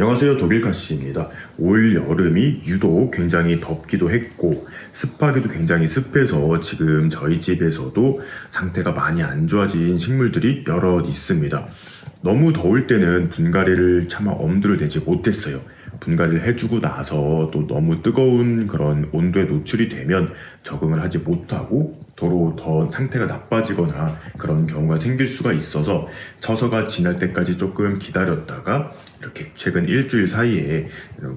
안녕하세요 독일카씨입니다. 올 여름이 유독 굉장히 덥기도 했고 습하기도 굉장히 습해서 지금 저희 집에서도 상태가 많이 안 좋아진 식물들이 여럿 있습니다. 너무 더울 때는 분갈이를 차마 엄두를 내지 못했어요. 분갈이를 해주고 나서 또 너무 뜨거운 그런 온도에 노출이 되면 적응을 하지 못하고 도로 더 상태가 나빠지거나 그런 경우가 생길 수가 있어서 처서가 지날 때까지 조금 기다렸다가 이렇게 최근 일주일 사이에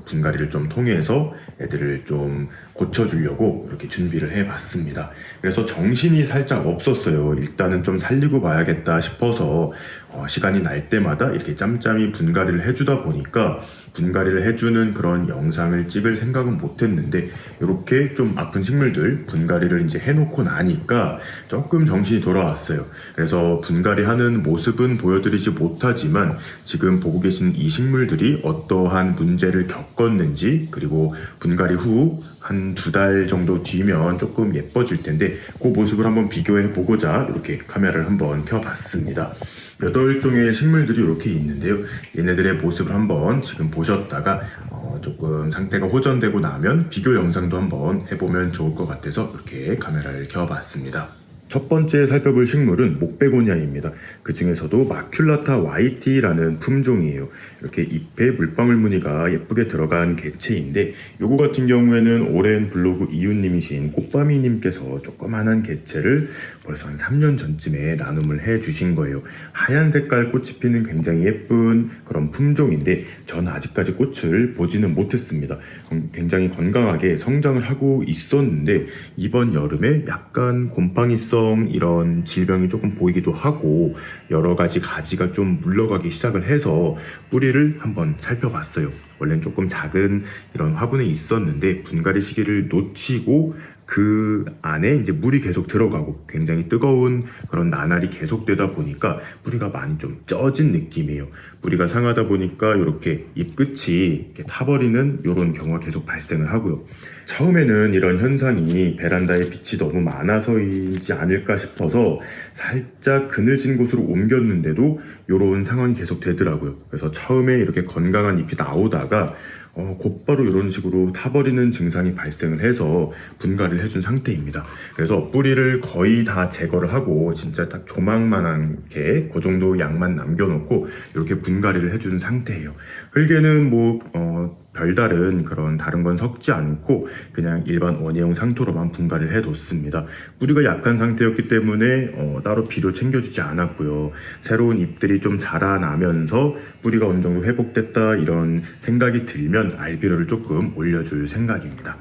분갈이를 좀 통해서 애들을 좀 고쳐주려고 이렇게 준비를 해봤습니다. 그래서 정신이 살짝 없었어요. 일단은 좀 살리고 봐야겠다 싶어서 어, 시간이 날 때마다 이렇게 짬짬이 분갈이를 해주다 보니까 분갈이를 해주는 그런 영상을 찍을 생각은 못했는데 이렇게 좀 아픈 식물들 분갈이를 이제 해놓고 나니까 조금 정신이 돌아왔어요. 그래서 분갈이 하는 모습은 보여드리지 못하지만 지금 보고 계신 이 식물들이 어떠한 문제를 겪었는지 그리고 분갈이 후 한 두 달 정도 뒤면 조금 예뻐질 텐데 그 모습을 한번 비교해 보고자 이렇게 카메라를 한번 켜봤습니다. 여덟 종의 식물들이 이렇게 있는데요. 얘네들의 모습을 한번 지금 보셨다가 어, 조금 상태가 호전되고 나면 비교 영상도 한번 해보면 좋을 것 같아서 이렇게 카메라를 켜봤습니다. 첫 번째 살펴볼 식물은 목베고니아입니다. 그 중에서도 마큘라타 YT라는 품종이에요. 이렇게 잎에 물방울 무늬가 예쁘게 들어간 개체인데 요거 같은 경우에는 오랜 블로그 이웃님이신 꽃바미님께서 조그만한 개체를 벌써 한 3년 전쯤에 나눔을 해 주신 거예요. 하얀 색깔 꽃이 피는 굉장히 예쁜 그런 품종인데 저는 아직까지 꽃을 보지는 못했습니다. 음, 굉장히 건강하게 성장을 하고 있었는데 이번 여름에 약간 곰팡이성 이런 질병이 조금 보이기도 하고 여러 가지 가지가 좀 물러가기 시작을 해서 뿌리를 한번 살펴봤어요. 원래는 조금 작은 이런 화분에 있었는데 분갈이 시기를 놓치고 그 안에 이제 물이 계속 들어가고 굉장히 뜨거운 그런 나날이 계속되다 보니까 뿌리가 많이 좀 쪄진 느낌이에요. 뿌리가 상하다 보니까 이렇게 잎 끝이 이렇게 타버리는 이런 경우가 계속 발생을 하고요. 처음에는 이런 현상이 베란다에 빛이 너무 많아서이지 않을까 싶어서 살짝 그늘진 곳으로 옮겼는데도 이런 상황이 계속 되더라고요. 그래서 처음에 이렇게 건강한 잎이 나오다가 어, 곧바로 이런 식으로 타버리는 증상이 발생을 해서 분갈이를 해준 상태입니다. 그래서 뿌리를 거의 다 제거를 하고 진짜 딱 조망만하게 그 정도 양만 남겨놓고 이렇게 분갈이를 해준 상태예요. 흙에는 뭐 어, 별다른 그런 다른 건 섞지 않고 그냥 일반 원예용 상토로만 분갈이를 해뒀습니다. 뿌리가 약한 상태였기 때문에 어, 따로 비료 챙겨주지 않았고요. 새로운 잎들이 좀 자라나면서 뿌리가 어느 정도 회복됐다 이런 생각이 들면 알비료를 조금 올려줄 생각입니다.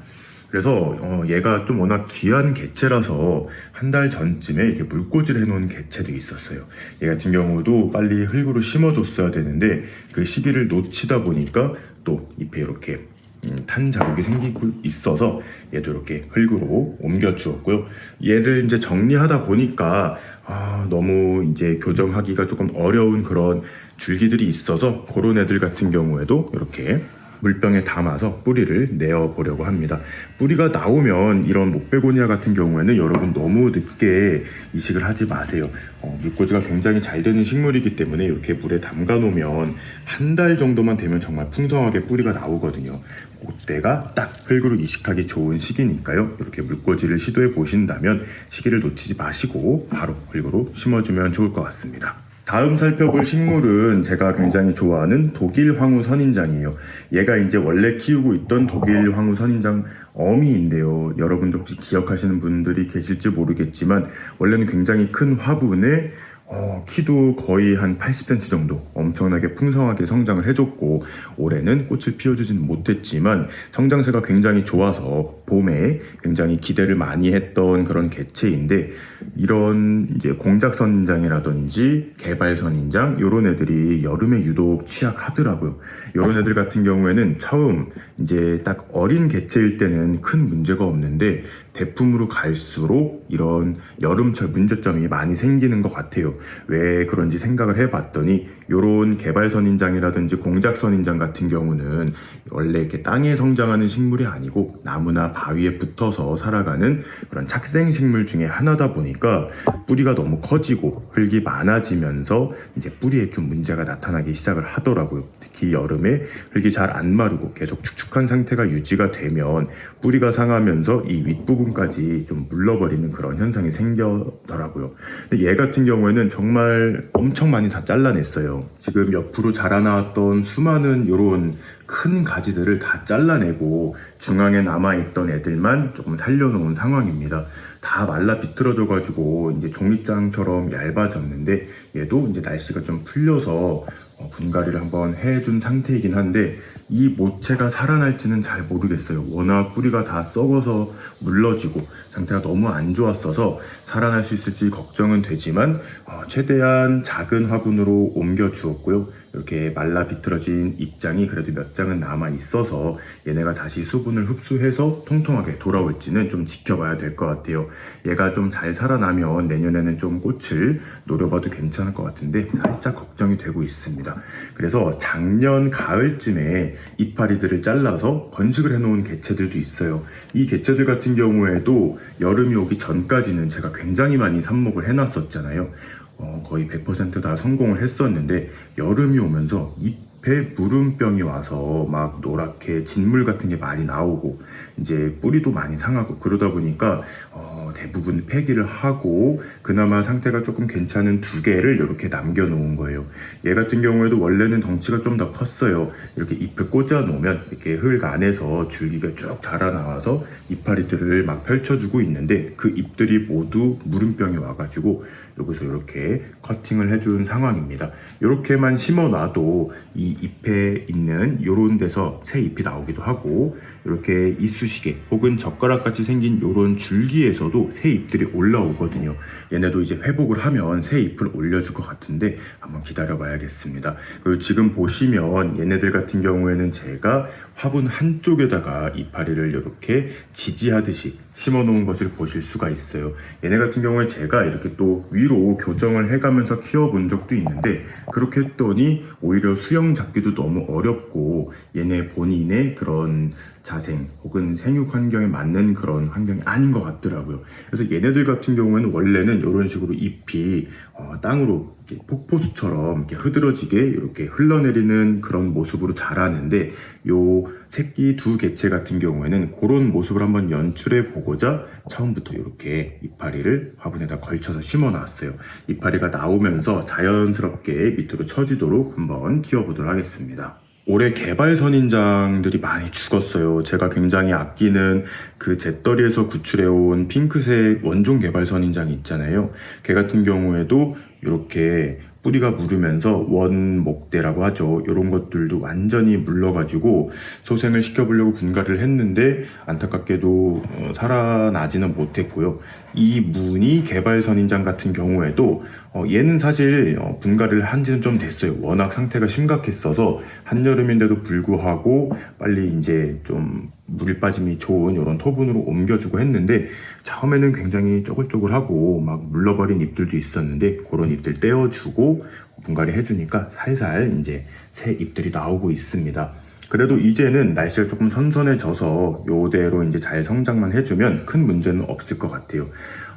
그래서 어, 얘가 좀 워낙 귀한 개체라서 한 달 전쯤에 이렇게 물꽂이를 해놓은 개체도 있었어요. 얘 같은 경우도 빨리 흙으로 심어줬어야 되는데 그 시기를 놓치다 보니까 또 잎에 이렇게 음, 탄 자국이 생기고 있어서 얘도 이렇게 흙으로 옮겨 주었고요. 얘를 이제 정리하다 보니까 아, 너무 이제 교정하기가 조금 어려운 그런 줄기들이 있어서 그런 애들 같은 경우에도 이렇게 물병에 담아서 뿌리를 내어 보려고 합니다. 뿌리가 나오면 이런 목베고니아 같은 경우에는 여러분 너무 늦게 이식을 하지 마세요. 어, 물꽂이가 굉장히 잘 되는 식물이기 때문에 이렇게 물에 담가 놓으면 한 달 정도만 되면 정말 풍성하게 뿌리가 나오거든요. 그때가 딱 흙으로 이식하기 좋은 시기니까요. 이렇게 물꽂이를 시도해 보신다면 시기를 놓치지 마시고 바로 흙으로 심어주면 좋을 것 같습니다. 다음 살펴볼 식물은 제가 굉장히 좋아하는 독일 황후 선인장이에요. 얘가 이제 원래 키우고 있던 독일 황후 선인장 어미인데요. 여러분도 혹시 기억하시는 분들이 계실지 모르겠지만 원래는 굉장히 큰 화분에 어, 키도 거의 한 80cm 정도 엄청나게 풍성하게 성장을 해줬고 올해는 꽃을 피워주지는 못했지만 성장세가 굉장히 좋아서 봄에 굉장히 기대를 많이 했던 그런 개체인데 이런 이제 공작 선인장이라든지 개발 선인장 이런 애들이 여름에 유독 취약하더라고요. 이런 애들 같은 경우에는 처음 이제 딱 어린 개체일 때는 큰 문제가 없는데 대품으로 갈수록 이런 여름철 문제점이 많이 생기는 것 같아요. 왜 그런지 생각을 해봤더니 요런 개발 선인장이라든지 공작 선인장 같은 경우는 원래 이렇게 땅에 성장하는 식물이 아니고 나무나 바위에 붙어서 살아가는 그런 착생 식물 중에 하나다 보니까 뿌리가 너무 커지고 흙이 많아지면서 이제 뿌리에 좀 문제가 나타나기 시작을 하더라고요. 특히 여름에 흙이 잘 안 마르고 계속 축축한 상태가 유지가 되면 뿌리가 상하면서 이 윗부분까지 좀 물러버리는 그런 현상이 생겨더라고요. 근데 얘 같은 경우에는 정말 엄청 많이 다 잘라냈어요. 지금 옆으로 자라나왔던 수많은 요런 큰 가지들을 다 잘라내고 중앙에 남아있던 애들만 조금 살려놓은 상황입니다. 다 말라 비틀어져가지고 이제 종이장처럼 얇아졌는데 얘도 이제 날씨가 좀 풀려서 어, 분갈이를 한번 해준 상태이긴 한데 이 모체가 살아날지는 잘 모르겠어요. 워낙 뿌리가 다 썩어서 물러지고 상태가 너무 안 좋았어서 살아날 수 있을지 걱정은 되지만 어, 최대한 작은 화분으로 옮겨 주었고요. 이렇게 말라 비틀어진 입장이 그래도 몇 장은 남아 있어서 얘네가 다시 수분을 흡수해서 통통하게 돌아올지는 좀 지켜봐야 될 것 같아요. 얘가 좀 잘 살아나면 내년에는 좀 꽃을 노려봐도 괜찮을 것 같은데 살짝 걱정이 되고 있습니다. 그래서 작년 가을쯤에 이파리들을 잘라서 번식을 해놓은 개체들도 있어요. 이 개체들 같은 경우에도 여름이 오기 전까지는 제가 굉장히 많이 삽목을 해놨었잖아요. 어, 거의 100%다 성공을 했었는데 여름이 오면서 잎 에 무름병이 와서 막 노랗게 진물 같은 게 많이 나오고 이제 뿌리도 많이 상하고 그러다 보니까 어, 대부분 폐기를 하고 그나마 상태가 조금 괜찮은 두 개를 이렇게 남겨 놓은 거예요. 얘 같은 경우에도 원래는 덩치가 좀 더 컸어요. 이렇게 잎을 꽂아 놓으면 이렇게 흙 안에서 줄기가 쭉 자라나와서 이파리들을 막 펼쳐주고 있는데 그 잎들이 모두 무름병이 와가지고 여기서 이렇게 커팅을 해준 상황입니다. 이렇게만 심어놔도 이 잎에 있는 이런 데서 새 잎이 나오기도 하고 이렇게 이쑤시개 혹은 젓가락 같이 생긴 이런 줄기에서도 새 잎들이 올라오거든요. 얘네도 이제 회복을 하면 새 잎을 올려줄 것 같은데 한번 기다려 봐야겠습니다. 그리고 지금 보시면 얘네들 같은 경우에는 제가 화분 한쪽에다가 이파리를 이렇게 지지하듯이 심어 놓은 것을 보실 수가 있어요. 얘네 같은 경우에 제가 이렇게 또 위로 교정을 해가면서 키워본 적도 있는데 그렇게 했더니 오히려 수영 잡기도 너무 어렵고 얘네 본인의 그런 자생 혹은 생육 환경에 맞는 그런 환경이 아닌 것 같더라고요. 그래서 얘네들 같은 경우에는 원래는 이런 식으로 잎이 어, 땅으로 이렇게 폭포수처럼 이렇게 흐드러지게 이렇게 흘러내리는 그런 모습으로 자라는데 요 새끼 두 개체 같은 경우에는 그런 모습을 한번 연출해 보고자 처음부터 이렇게 이파리를 화분에다 걸쳐서 심어 놨어요. 이파리가 나오면서 자연스럽게 밑으로 처지도록 한번 키워보도록 하겠습니다. 올해 개발 선인장들이 많이 죽었어요. 제가 굉장히 아끼는 그 잿더리에서 구출해온 핑크색 원종 개발 선인장 있잖아요. 걔 같은 경우에도 이렇게 뿌리가 무르면서 원목대라고 하죠. 이런 것들도 완전히 물러가지고 소생을 시켜보려고 분갈이를 했는데 안타깝게도 어, 살아나지는 못했고요. 이 무늬 개발 선인장 같은 경우에도 어, 얘는 사실 어, 분갈이를 한 지는 좀 됐어요. 워낙 상태가 심각했어서 한여름인데도 불구하고 빨리 이제 좀물 빠짐이 좋은 이런 토분으로 옮겨주고 했는데 처음에는 굉장히 쪼글쪼글하고 막 물러버린 잎들도 있었는데 그런 잎들 떼어주고 분갈이 해주니까 살살 이제 새 잎들이 나오고 있습니다. 그래도 이제는 날씨가 조금 선선해져서 요대로 이제 잘 성장만 해주면 큰 문제는 없을 것 같아요.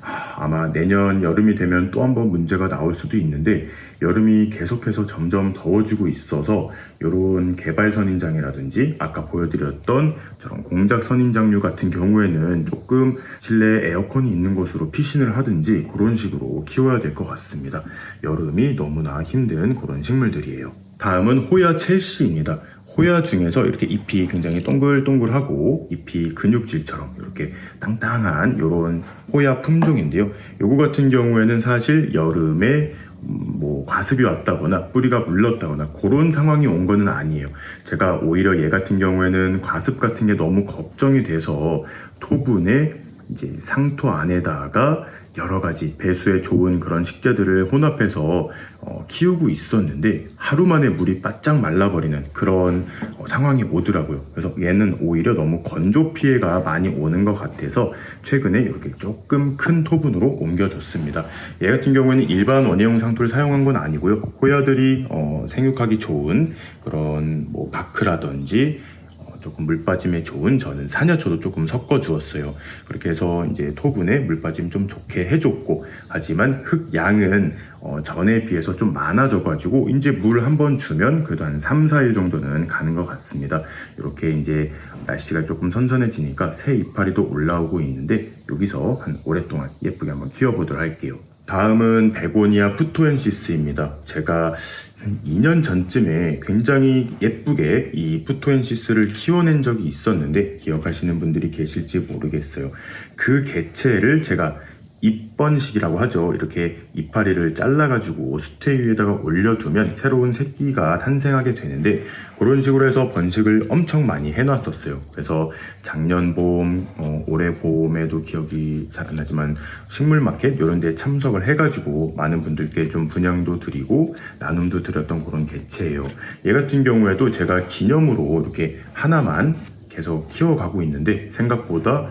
하, 아마 내년 여름이 되면 또 한번 문제가 나올 수도 있는데 여름이 계속해서 점점 더워지고 있어서 요런 개발 선인장이라든지 아까 보여드렸던 저런 공작 선인장류 같은 경우에는 조금 실내에 에어컨이 있는 곳으로 피신을 하든지 그런 식으로 키워야 될 것 같습니다. 여름이 너무나 힘든 그런 식물들이에요. 다음은 호야 첼시입니다. 호야 중에서 이렇게 잎이 굉장히 동글동글하고 잎이 근육질처럼 이렇게 땅땅한 이런 호야 품종인데요. 요거 같은 경우에는 사실 여름에 음, 뭐 과습이 왔다거나 뿌리가 물렀다거나 그런 상황이 온 거는 아니에요. 제가 오히려 얘 같은 경우에는 과습 같은 게 너무 걱정이 돼서 토분에 이제 상토 안에다가 여러 가지 배수에 좋은 그런 식재들을 혼합해서 어, 키우고 있었는데 하루 만에 물이 바짝 말라버리는 그런 어, 상황이 오더라고요. 그래서 얘는 오히려 너무 건조 피해가 많이 오는 것 같아서 최근에 이렇게 조금 큰 토분으로 옮겨졌습니다. 얘 같은 경우에는 일반 원예용 상토를 사용한 건 아니고요. 호야들이 어, 생육하기 좋은 그런 뭐 바크라든지 어, 조금 물 빠짐에 좋은 저는 사녀초도 조금 섞어 주었어요. 그렇게 해서 이제 토분에 물 빠짐 좀 좋게 해줬고 하지만 흙 양은 어, 전에 비해서 좀 많아져 가지고 이제 물 한 번 주면 그래도 한 3, 4일 정도는 가는 것 같습니다. 이렇게 이제 날씨가 조금 선선해지니까 새 이파리도 올라오고 있는데 여기서 한 오랫동안 예쁘게 한번 키워보도록 할게요. 다음은 베고니아 푸토엔시스입니다. 제가 한 2년 전쯤에 굉장히 예쁘게 이 푸토엔시스를 키워낸 적이 있었는데 기억하시는 분들이 계실지 모르겠어요. 그 개체를 제가 입번식이라고 하죠. 이렇게 이파리를 잘라가지고 수태 위에다가 올려두면 새로운 새끼가 탄생하게 되는데 그런 식으로 해서 번식을 엄청 많이 해놨었어요. 그래서 작년 봄, 어, 올해 봄에도 기억이 잘 안 나지만 식물 마켓 이런 데 참석을 해가지고 많은 분들께 좀 분양도 드리고 나눔도 드렸던 그런 개체예요. 얘 같은 경우에도 제가 기념으로 이렇게 하나만 계속 키워가고 있는데 생각보다 어,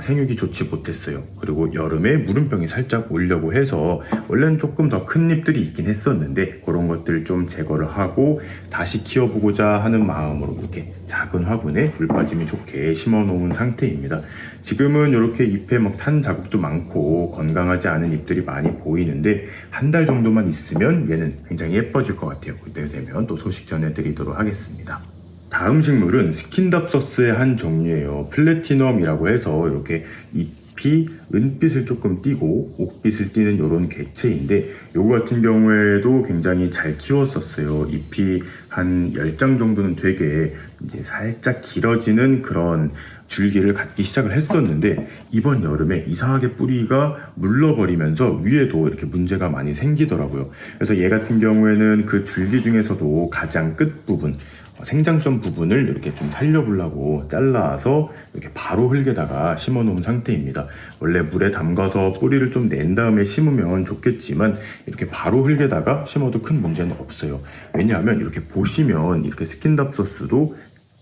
생육이 좋지 못했어요. 그리고 여름에 물음병이 살짝 오려고 해서 원래는 조금 더 큰 잎들이 있긴 했었는데 그런 것들 좀 제거를 하고 다시 키워보고자 하는 마음으로 이렇게 작은 화분에 물 빠짐이 좋게 심어 놓은 상태입니다. 지금은 이렇게 잎에 막 탄 자국도 많고 건강하지 않은 잎들이 많이 보이는데 한 달 정도만 있으면 얘는 굉장히 예뻐질 것 같아요. 그때 되면 또 소식 전해드리도록 하겠습니다. 다음 식물은 스킨답서스의 한 종류예요. 플래티넘이라고 해서 이렇게 잎이 은빛을 조금 띠고 옥빛을 띠는 이런 개체인데 요거 같은 경우에도 굉장히 잘 키웠었어요. 잎이 한 10장 정도는 되게 이제 살짝 길어지는 그런 줄기를 갖기 시작을 했었는데 이번 여름에 이상하게 뿌리가 물러버리면서 위에도 이렇게 문제가 많이 생기더라고요. 그래서 얘 같은 경우에는 그 줄기 중에서도 가장 끝 부분 어, 생장점 부분을 이렇게 좀 살려보려고 잘라서 이렇게 바로 흙에다가 심어 놓은 상태입니다. 원래 물에 담가서 뿌리를 좀 낸 다음에 심으면 좋겠지만 이렇게 바로 흙에다가 심어도 큰 문제는 없어요. 왜냐하면 이렇게 보시면 이렇게 스킨답소스도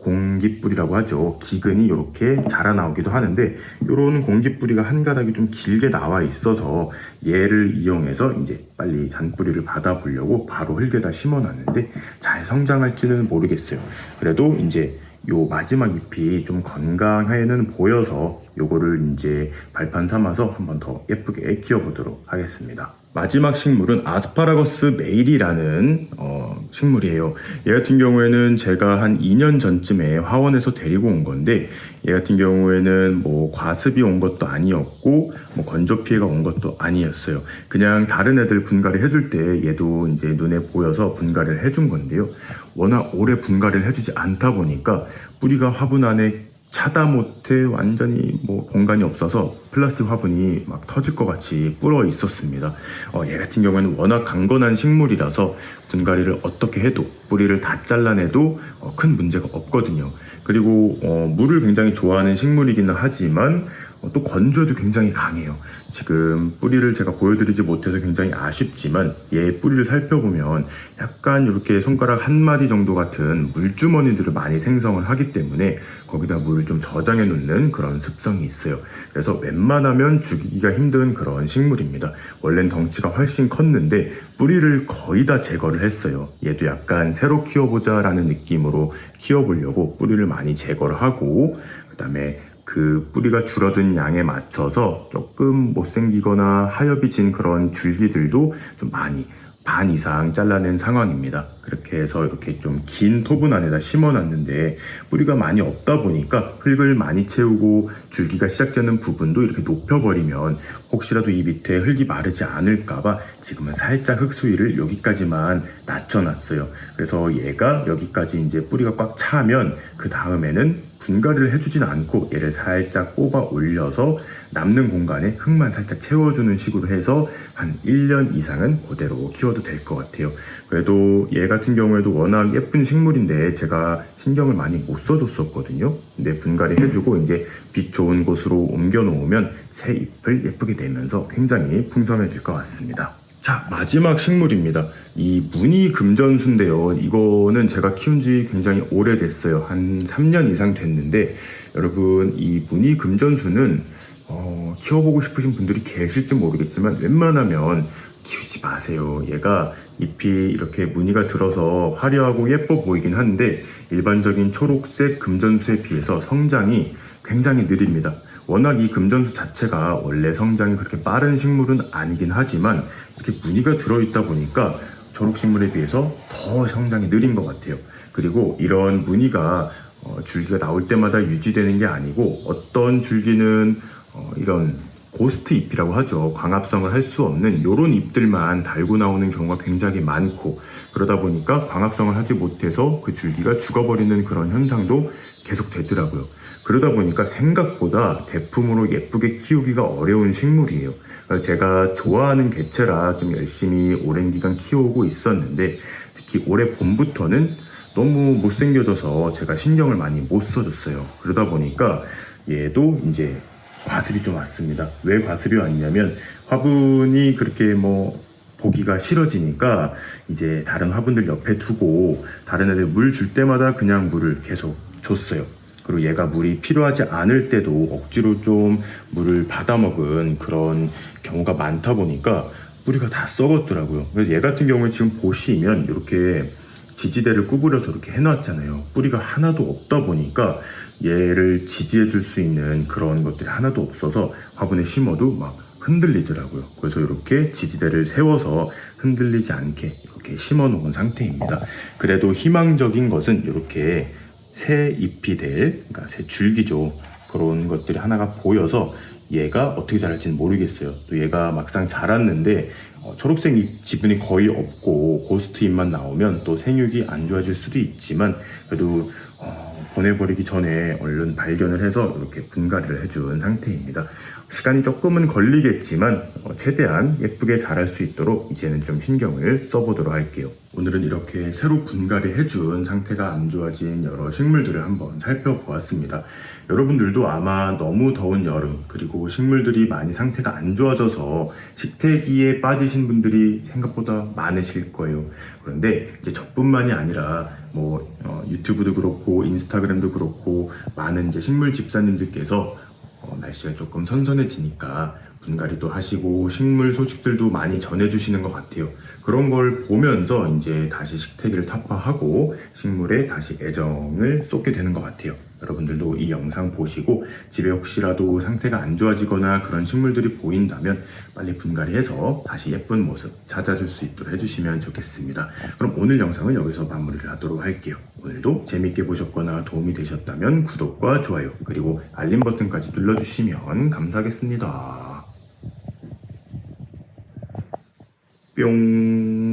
공기뿌리라고 하죠. 기근이 이렇게 자라나오기도 하는데 이런 공기뿌리가 한 가닥이 좀 길게 나와 있어서 얘를 이용해서 이제 빨리 잔뿌리를 받아보려고 바로 흙에다 심어놨는데 잘 성장할지는 모르겠어요. 그래도 이제 요 마지막 잎이 좀 건강해는 보여서 요거를 이제 발판 삼아서 한번 더 예쁘게 키워보도록 하겠습니다. 마지막 식물은 아스파라거스 메일이라는 어, 식물이에요. 얘 같은 경우에는 제가 한 2년 전쯤에 화원에서 데리고 온 건데 얘 같은 경우에는 뭐 과습이 온 것도 아니었고 뭐 건조 피해가 온 것도 아니었어요. 그냥 다른 애들 분갈이 해줄 때 얘도 이제 눈에 보여서 분갈이를 해준 건데요. 워낙 오래 분갈이를 해주지 않다 보니까 뿌리가 화분 안에 차다 못해 완전히 뭐 공간이 없어서 플라스틱 화분이 막 터질 것 같이 불어 있었습니다. 어, 얘 같은 경우에는 워낙 강건한 식물이라서 분갈이를 어떻게 해도 뿌리를 다 잘라내도 어, 큰 문제가 없거든요. 그리고 어, 물을 굉장히 좋아하는 식물이기는 하지만 어, 또 건조에도 굉장히 강해요. 지금 뿌리를 제가 보여드리지 못해서 굉장히 아쉽지만 얘 뿌리를 살펴보면 약간 이렇게 손가락 한 마디 정도 같은 물주머니들을 많이 생성을 하기 때문에 거기다 물을 좀 저장해 놓는 그런 습성이 있어요. 그래서 웬만하면 죽이기가 힘든 그런 식물입니다. 원래는 덩치가 훨씬 컸는데 뿌리를 거의 다 제거를 했어요. 얘도 약간 새로 키워보자라는 느낌으로 키워보려고 뿌리를 많이 제거를 하고 그 다음에 그 뿌리가 줄어든 양에 맞춰서 조금 못생기거나 하엽이 진 그런 줄기들도 좀 많이 반 이상 잘라낸 상황입니다. 그렇게 해서 이렇게 좀 긴 토분 안에다 심어놨는데 뿌리가 많이 없다 보니까 흙을 많이 채우고 줄기가 시작되는 부분도 이렇게 높여버리면 혹시라도 이 밑에 흙이 마르지 않을까봐 지금은 살짝 흙 수위를 여기까지만 낮춰놨어요. 그래서 얘가 여기까지 이제 뿌리가 꽉 차면 그 다음에는 분갈이를 해주진 않고 얘를 살짝 뽑아 올려서 남는 공간에 흙만 살짝 채워주는 식으로 해서 한 1년 이상은 그대로 키워도 될 것 같아요. 그래도 얘 같은 경우에도 워낙 예쁜 식물인데 제가 신경을 많이 못 써줬었거든요. 근데 분갈이 해주고 이제 빛 좋은 곳으로 옮겨 놓으면 새 잎을 예쁘게 내면서 굉장히 풍성해질 것 같습니다. 자, 마지막 식물입니다. 이 무늬 금전수인데요. 이거는 제가 키운 지 굉장히 오래됐어요. 한 3년 이상 됐는데, 여러분, 이 무늬 금전수는, 어, 키워보고 싶으신 분들이 계실지 모르겠지만, 웬만하면 키우지 마세요. 얘가 잎이 이렇게 무늬가 들어서 화려하고 예뻐 보이긴 한데, 일반적인 초록색 금전수에 비해서 성장이 굉장히 느립니다. 워낙 이 금전수 자체가 원래 성장이 그렇게 빠른 식물은 아니긴 하지만 이렇게 무늬가 들어있다 보니까 초록식물에 비해서 더 성장이 느린 것 같아요. 그리고 이런 무늬가 어, 줄기가 나올 때마다 유지되는 게 아니고 어떤 줄기는 어, 이런 고스트 잎이라고 하죠. 광합성을 할 수 없는 이런 잎들만 달고 나오는 경우가 굉장히 많고 그러다 보니까 광합성을 하지 못해서 그 줄기가 죽어버리는 그런 현상도 계속 되더라고요. 그러다 보니까 생각보다 대품으로 예쁘게 키우기가 어려운 식물이에요. 제가 좋아하는 개체라 좀 열심히 오랜 기간 키워오고 있었는데 특히 올해 봄부터는 너무 못생겨져서 제가 신경을 많이 못 써줬어요. 그러다 보니까 얘도 이제 과습이 좀 왔습니다. 왜 과습이 왔냐면 화분이 그렇게 뭐 보기가 싫어지니까 이제 다른 화분들 옆에 두고 다른 애들 물 줄 때마다 그냥 물을 계속 줬어요. 그리고 얘가 물이 필요하지 않을 때도 억지로 좀 물을 받아먹은 그런 경우가 많다 보니까 뿌리가 다 썩었더라고요. 그래서 얘 같은 경우에 지금 보시면 이렇게 지지대를 구부려서 이렇게 해놨잖아요. 뿌리가 하나도 없다 보니까 얘를 지지해 줄 수 있는 그런 것들이 하나도 없어서 화분에 심어도 막 흔들리더라고요. 그래서 이렇게 지지대를 세워서 흔들리지 않게 이렇게 심어 놓은 상태입니다. 그래도 희망적인 것은 이렇게 새 잎이 될, 그러니까 새 줄기죠. 그런 것들이 하나가 보여서 얘가 어떻게 자랄지는 모르겠어요. 또 얘가 막상 자랐는데 어, 초록색 잎 지분이 거의 없고 고스트 잎만 나오면 또 생육이 안 좋아질 수도 있지만 그래도 어, 보내버리기 전에 얼른 발견을 해서 이렇게 분갈이를 해준 상태입니다. 시간이 조금은 걸리겠지만 어, 최대한 예쁘게 자랄 수 있도록 이제는 좀 신경을 써보도록 할게요. 오늘은 이렇게 새로 분갈이 해준 상태가 안 좋아진 여러 식물들을 한번 살펴보았습니다. 여러분들도 아마 너무 더운 여름 그리고 식물들이 많이 상태가 안 좋아져서 식태기에 빠지신 분들이 생각보다 많으실 거예요. 그런데 이제 저뿐만이 아니라 뭐 어, 유튜브도 그렇고 인스타그램도 그렇고 많은 이제 식물 집사님들께서 어, 날씨가 조금 선선해지니까 분갈이도 하시고 식물 소식들도 많이 전해주시는 것 같아요. 그런 걸 보면서 이제 다시 식태기를 타파하고 식물에 다시 애정을 쏟게 되는 것 같아요. 여러분들도 이 영상 보시고 집에 혹시라도 상태가 안 좋아지거나 그런 식물들이 보인다면 빨리 분갈이 해서 다시 예쁜 모습 찾아줄 수 있도록 해주시면 좋겠습니다. 그럼 오늘 영상은 여기서 마무리를 하도록 할게요. 오늘도 재밌게 보셨거나 도움이 되셨다면 구독과 좋아요 그리고 알림 버튼까지 눌러주시면 감사하겠습니다. 뿅.